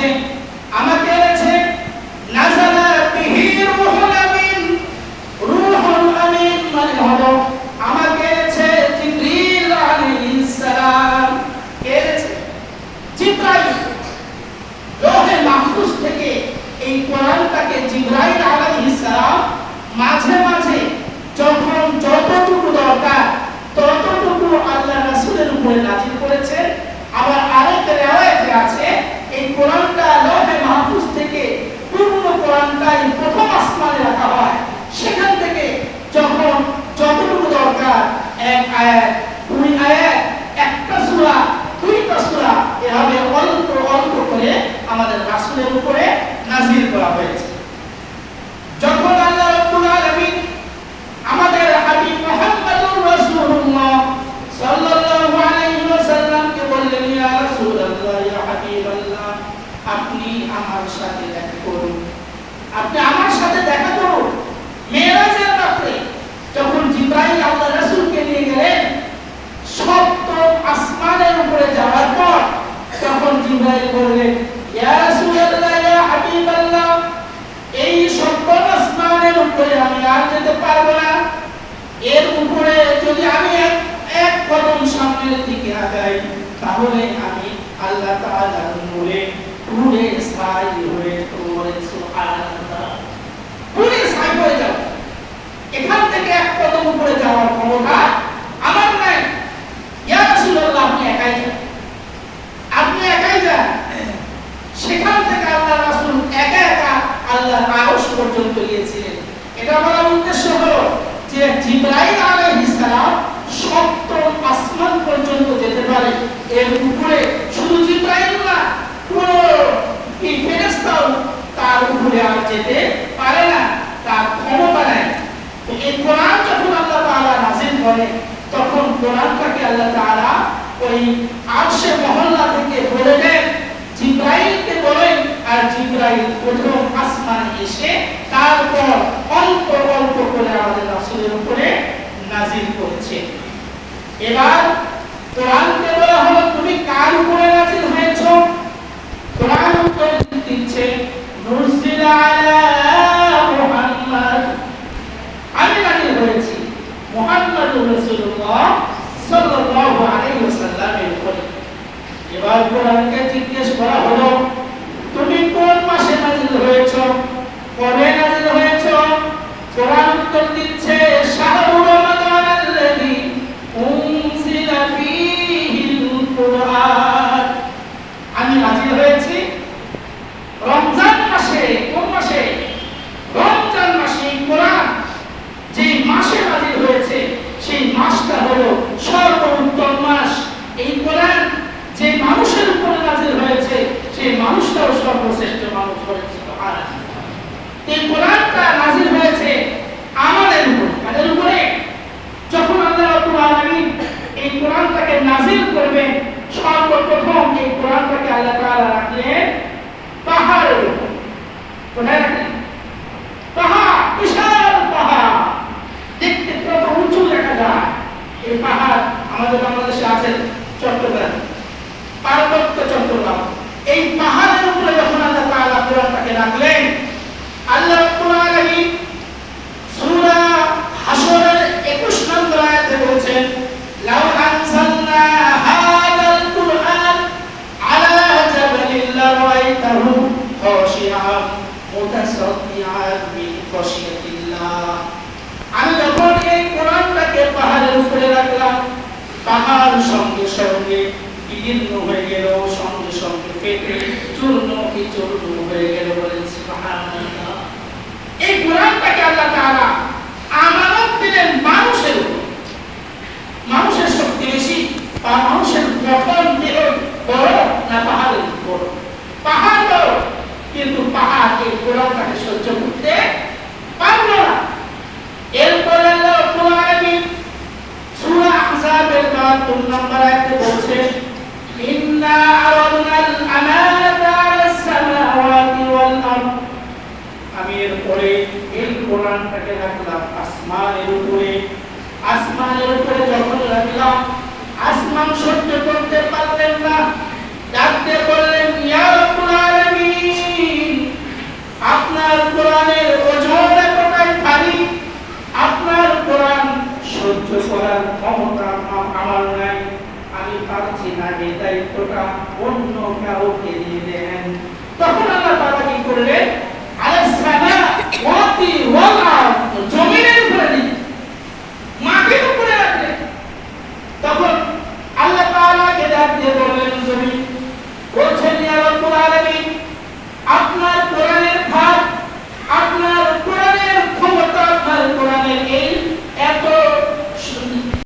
dice, সামনের দিকে আগাই, তাহলে আমি আল্লাহ তাআলার নূরে, পুরে ছাই হয়ে তোমার সুবহানাল্লাহ পুরে ছাই হয়ে যাব এখান থেকে এক কদম উপরে যাওয়ার ক্ষমতা আমার নাই। ইয়া রাসূলুল্লাহ, আপনি একাই যান। আপনি একাই যান। সেখান থেকে আল্লাহ রাসূল একা একা আল্লাহর আরশ পর্যন্ত গিয়েছিলেন। এটা বলার উদ্দেশ্য হলো যে জিব্রাইল আলাইহিস সালাম সপ্তম আসমান পর্যন্ত যেতে পারে এর উপরে শুধু জিব্রাইল না পুরো এই ফেরেশতাও তার উপরে আর যেতে পারে না, তার ক্ষমতা নাই। তো এই কোরআন যখন আল্লাহ তাআলা নাযিল করে, তখন কোরআনটাকে আল্লাহ তাআলা ওই আরশে মহল্লা থেকে বলে দেন, জিব্রাইলকে বলেন। আর জিব্রাইল প্রথম আসমানে এসে তারপর অল্প অল্প করে আমাদের রাসূলের উপরে নাজিল করেছে। এবার কোরআনকে তুমি কার উপরে নাজিল হয়েছো? কোরআন উত্তর দিচ্ছে, নুরসিল আমি নাজিল হয়েছি মুহাম্মদুর রাসূলুল্লাহ সাল্লাল্লাহু আলাইহি ওয়াসাল্লামের উপরে। এবার কোরআনকে জিজ্ঞেস করা হলো, তুমি কোন মাসে নাজিল হয়েছ? কবে নাজিল হয়েছ? কোরআন উত্তর দিচ্ছে শাহরুর রমাদান আল্লাযী উনজিলা ফীহিল কুরআন আমি নাজিল হয়েছি রমজান মাসে কোন মাসে রমজান মাসে এই কোরআন যে মাসে নাজিল হয়েছে সেই মাসটা হলো সর্বোত্তম মাস এই কোরআন যে মানুষের উপরে নাজিল হয়েছে সেই মানুষটাও সর্বশ্রেষ্ঠ মানুষ হয়েছে সুবহানাল্লাহ। এই কোরআনটা নাজিল হয়েছে আমাদের উপরে কাদের উপরে যখন আল্লাহ রাব্বুল আলামিন এই কোরআনটাকে নাজিল করবেন সর্বপ্রথম এই কোরআনটাকে আল্লাহ তাআলা রাখলেন পাহাড়ের উপর কোথায় রাখলেন পাহাড় বিশাল পাহাড় দেখতে কত উঁচু দেখা যায় এই পাহাড় আমাদের বাংলাদেশে আছে চট্টগ্রাম পার্বত্য চট্টগ্রাম এই পাহাড়ের উপরে যখন আল্লাহ তাআলা কোরআনটাকে রাখলেন আল্লাহ রাব্বুল আলামিন সূরা হাশরের 21 নম্বর আয়াতে বলছেন লাউ আনজালনা হাদাল কুরআন আলা জাবালিন লারাইতাহু খাশিআন আমি যখন এই কোরআনটাকে পাহাড়ের উপরে রাখলাম পাহাড় সঙ্গে সঙ্গে বিদীর্ণ হয়ে গেল, সঙ্গে সঙ্গে পেটে চূর্ণ বিচূর্ণ হয়ে গেল বলেন এই কোরআনটাকে আল্লাহ তাআলা আমানত দিলেন মানুষের উপর। মানুষের শক্তি বেশি মানুষের দেহ বড় না পাহাড়ের বড় পাহাড় বড় কিন্তু পাহাড় এই কোরআনটাকে সহ্য করতে পারল না এরপরে আল্লাহ রাব্বুল আলামিন সূরা 72 নম্বর আয়াতে বলছেন ইন্না আরাদনাল আমানাতা আলাস সামাওয়াতি ওয়াল আরদ আমি এরপরে এই কোরআনটাকে রাখলাম আসমানের উপরে আসমানের উপরে যখন রাখলাম আসমান সহ্য করতে পারলেন না ডাকতে বললেন ইয়া রাব্বুল আলামিন ক্ষমতা আমার নাই। আমি পারছি না এই দায়িত্বটা অন্য কাউকে দিয়ে দেন। তখন আল্লাহ তারা কি করলেন?